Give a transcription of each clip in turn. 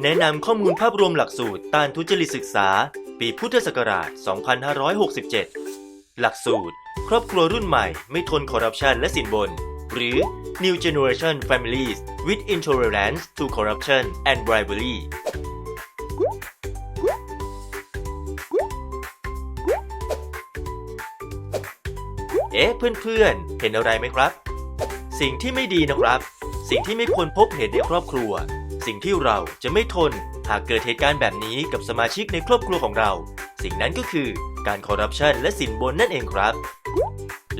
แนะนำข้อมูลภาพรวมหลักสูตรต้านทุจริตศึกษา ปีพุทธศักราช 2567 หลักสูตร ครอบครัวรุ่นใหม่ไม่ทนคอร์รัปชันและสินบน หรือ New Generation Families with Intolerance to Corruption and Bribery เอ๊ะเพื่อนๆ เห็นอะไรไหมครับ สิ่งที่ไม่ดีนะครับ สิ่งที่ไม่ควรพบเห็นในครอบครัว สิ่งที่เราจะไม่ทน หากเกิดเหตุการณ์แบบนี้กับสมาชิกในครอบครัวของเรา สิ่งนั้นก็คือการคอร์รัปชันและสินบนนั่นเองครับ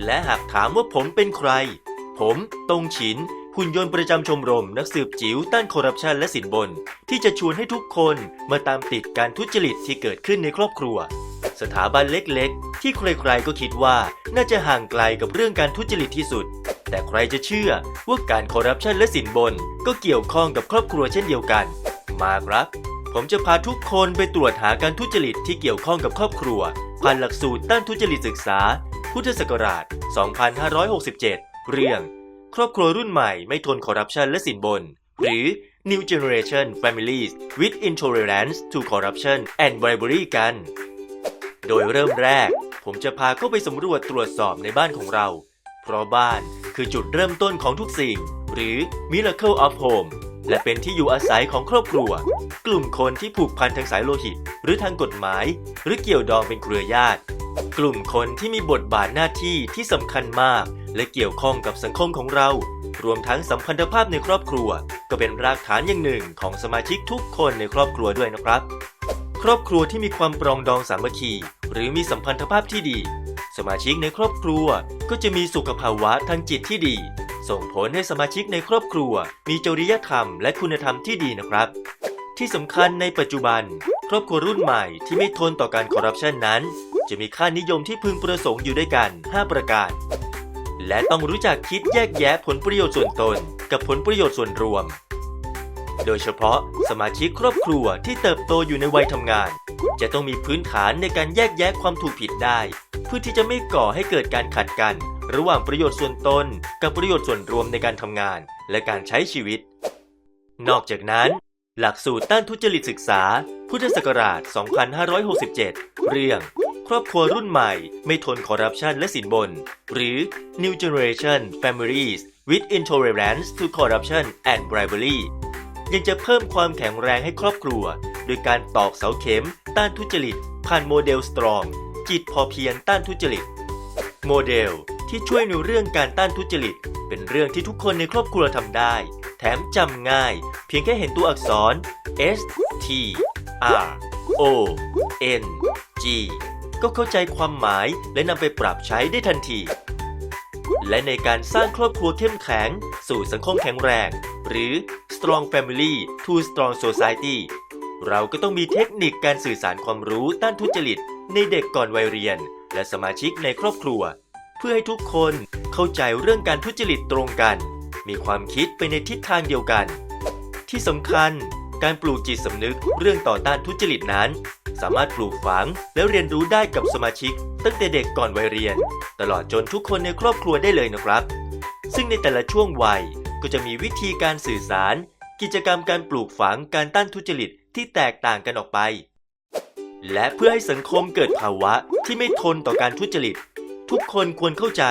และหากถามว่าผมเป็นใคร ผมตงฉินหุ่นยนต์ประจำชมรม นักสืบจิ๋วต้านคอร์รัปชันและสินบน ที่จะชวนให้ทุกคนมาตามติดการทุจริตที่เกิดขึ้นในครอบครัว สถาบันเล็กๆ ที่ใครๆก็คิดว่าน่าจะห่างไกลกับเรื่องการทุจริตที่สุด แต่ใครจะเชื่อว่าการคอร์รัปชันและสินบน ก็เกี่ยวข้องกับครอบครัวเช่นเดียวกัน มาครับ ผมจะพาทุกคนไปตรวจหาการทุจริตที่เกี่ยวข้องกับครอบครัวผ่านหลักสูตรต้านทุจริตศึกษา พุทธศักราช 2567 เรื่อง ครอบครัวรุ่นใหม่ไม่ทนคอร์รัปชันและสินบน หรือ New Generation Families with Intolerance to Corruption and Bribery กัน โดยเริ่มแรก ผมจะพาเข้าไปสำรวจตรวจสอบในบ้านของเรา เพราะบ้านคือจุดเริ่มต้นของทุกสิ่ง หรือ Miracle of Home และเป็นที่อยู่อาศัยของครอบครัว กลุ่มคนที่ผูกพันทางสายโลหิต หรือทางกฎหมาย หรือเกี่ยวดองเป็นเครือญาติ กลุ่มคนที่มีบทบาทหน้าที่ที่สำคัญมาก และเกี่ยวข้องกับสังคมของเรา รวมทั้งสัมพันธภาพในครอบครัว ก็เป็นรากฐานอย่างหนึ่งของสมาชิกทุกคนในครอบครัวด้วยนะครับ ครอบครัวที่มีความปรองดองสามัคคี หรือมีสัมพันธภาพที่ดี สมาชิกในครอบครัวก็จะมีสุขภาวะทางจิตที่ดี ส่งผลให้สมาชิกในครอบครัว มีจริยธรรมและคุณธรรมที่ดีนะครับ ที่สำคัญในปัจจุบัน ครอบครัวรุ่นใหม่ที่ไม่ทนต่อการคอร์รัปชันนั้น จะมีค่านิยมที่พึงประสงค์อยู่ด้วยกัน 5 ประการ และต้องรู้จักคิดแยกแยะผลประโยชน์ส่วนตน กับผลประโยชน์ส่วนรวม โดยเฉพาะสมาชิกครอบครัวที่เติบโตอยู่ในวัยทำงาน จะต้องมีพื้นฐานในการแยกแยะความถูกผิดได้ พื่อที่จะไม่ก่อให้เกิดการขัดกัน ระหว่างประโยชน์ส่วนตน กับประโยชน์ส่วนรวมในการทำงาน และการใช้ชีวิต นอกจากนั้น หลักสูตรต้านทุจริตศึกษา พุทธศักราช 2567 เรื่อง ครอบครัวรุ่นใหม่ไม่ทนคอร์รัปชันและสินบน หรือ New Generation Families with Intolerance to Corruption and Bribery ยังจะเพิ่มความแข็งแรงให้ครอบครัว โดยการตอกเสาเข็ม ต้านทุจริตผ่านโมเดลสตรอง จิตพอเพียงต้านทุจริต โมเดลที่ช่วยในเรื่องการต้านทุจริต เป็นเรื่องที่ทุกคนในครอบครัวทำได้ แถมจำง่าย เพียงแค่เห็นตัวอักษร S T R O N G ก็เข้าใจความหมายและนำไปปรับใช้ได้ทันที และในการสร้างครอบครัวเข้มแข็ง สู่สังคมแข็งแรง หรือ Strong Family to Strong Society เราก็ต้องมีเทคนิคการสื่อสารความรู้ต้านทุจริต ในเด็กก่อนวัยเรียน และสมาชิกในครอบครัว เพื่อให้ทุกคนเข้าใจเรื่องการทุจริตตรงกัน มีความคิดไปในทิศทางเดียวกัน ที่สำคัญการปลูกจิตสำนึกเรื่องต่อต้านทุจริตนั้น สามารถปลูกฝังและเรียนรู้ได้กับสมาชิก ตั้งแต่เด็กก่อนวัยเรียน ตลอดจนทุกคนในครอบครัวได้เลยนะครับ ซึ่งในแต่ละช่วงวัยก็จะมีวิธีการสื่อสาร กิจกรรมการปลูกฝังการต้านทุจริตที่แตกต่างกันออกไป และเพื่อให้สังคมเกิดภาวะที่ไม่ทนต่อการทุจริต ทุกคนควรเข้าใจ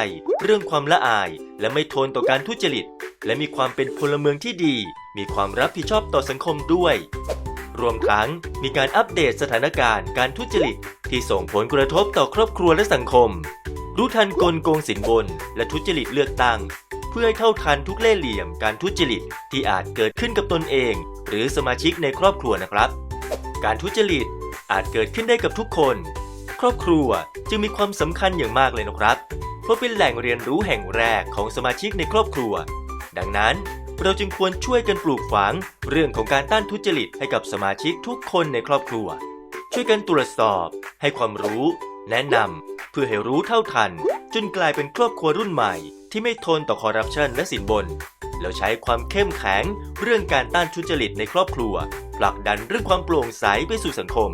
เรื่องความละอาย และไม่ทนต่อการทุจริต และมีความเป็นพลเมืองที่ดี มีความรับผิดชอบต่อสังคมด้วย รวมทั้งมีการอัปเดตสถานการณ์การทุจริต ที่ส่งผลกระทบต่อครอบครัวและสังคม รู้ทันกลโกงสินบน และทุจริตเลือกตั้ง เพื่อให้เท่าทันทุกเล่ห์เหลี่ยมการทุจริตที่อาจเกิดขึ้นกับตนเอง หรือสมาชิกในครอบครัวนะครับ การทุจริต อาจเกิดขึ้นได้กับทุกคน ครอบครัวจึงมีความสำคัญอย่างมากเลยนะครับ เพราะเป็นแหล่งเรียนรู้แห่งแรกของสมาชิกในครอบครัว ดังนั้นเราจึงควรช่วยกันปลูกฝัง เรื่องของการต้านทุจริตให้กับสมาชิกทุกคนในครอบครัว ช่วยกันตรวจสอบ ให้ความรู้ แนะนำเพื่อให้รู้เท่าทัน จนกลายเป็นครอบครัวรุ่นใหม่ ที่ไม่ทนต่อคอร์รัปชันและสินบน แล้วใช้ความเข้มแข็ง เรื่องการต้านทุจริตในครอบครัวผลักดันเรื่องความโปร่งใสไปสู่สังคม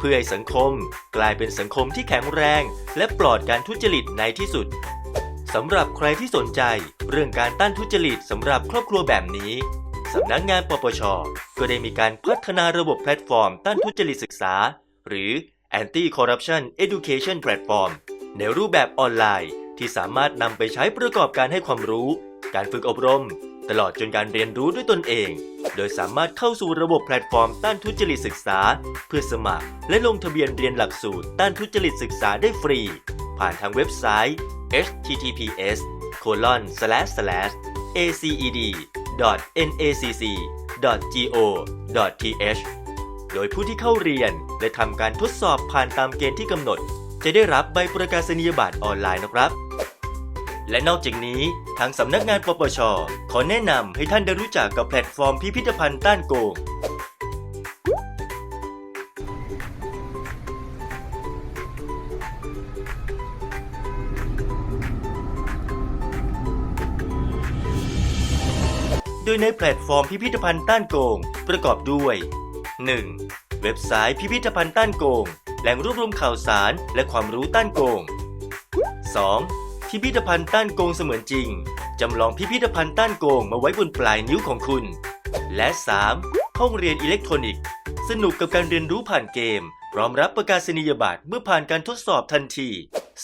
เพื่อให้สังคมกลายเป็นสังคมที่แข็งแรง และปลอดการทุจริตในที่สุดสำหรับใครที่สนใจ เรื่องการต้านทุจริตสำหรับครอบครัวแบบนี้สำนักงานปปช ก็ได้มีการพัฒนาระบบแพลตฟอร์มต้านทุจริตศึกษา หรือ Anti Corruption Education Platform ในรูปแบบออนไลน์ที่สามารถนำไปใช้ประกอบการให้ความรู้ การฝึกอบรม ตลอดจนการเรียนรู้ด้วยตนเอง โดยสามารถเข้าสู่ระบบแพลตฟอร์มต้านทุจริตศึกษา เพื่อสมัคร และลงทะเบียนเรียนหลักสูตรต้านทุจริตศึกษาได้ฟรี ผ่านทางเว็บไซต์ https colon slash slash aced nacc go th โดยผู้ที่เข้าเรียนและทำการทดสอบผ่านตามเกณฑ์ที่กำหนด จะได้รับใบประกาศนียบัตรออนไลน์นะครับ และนอกจากนี้ทางสำนักงานปปช ขอแนะนำให้ท่านได้รู้จักกับแพลตฟอร์มพิพิธภัณฑ์ต้านโกงโดยในแพลตฟอร์มพิพิธภัณฑ์ต้านโกง ประกอบด้วย 1. เว็บไซต์พิพิธภัณฑ์ต้านโกง แหล่งรวบรวมข่าวสารและความรู้ต้านโกง 2. พิพิธภัณฑ์ต้านโกงเสมือนจริง จำลองพิพิธภัณฑ์ต้านโกงมาไว้บนปลายนิ้วของคุณ และ 3. ห้องเรียนอิเล็กทรอนิกส์ สนุกกับการเรียนรู้ผ่านเกม พร้อมรับประกาศนียบัตรเมื่อผ่านการทดสอบทันที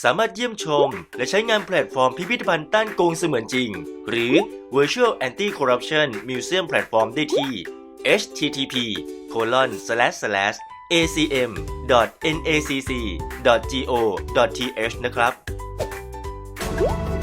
สามารถเยี่ยมชม และใช้งานแพลตฟอร์มพิพิธภัณฑ์ต้านโกงเสมือนจริง หรือ Virtual Anti-Corruption Museum Platform ได้ที่ http colon slash slash acm nacc go th นะครับ 응?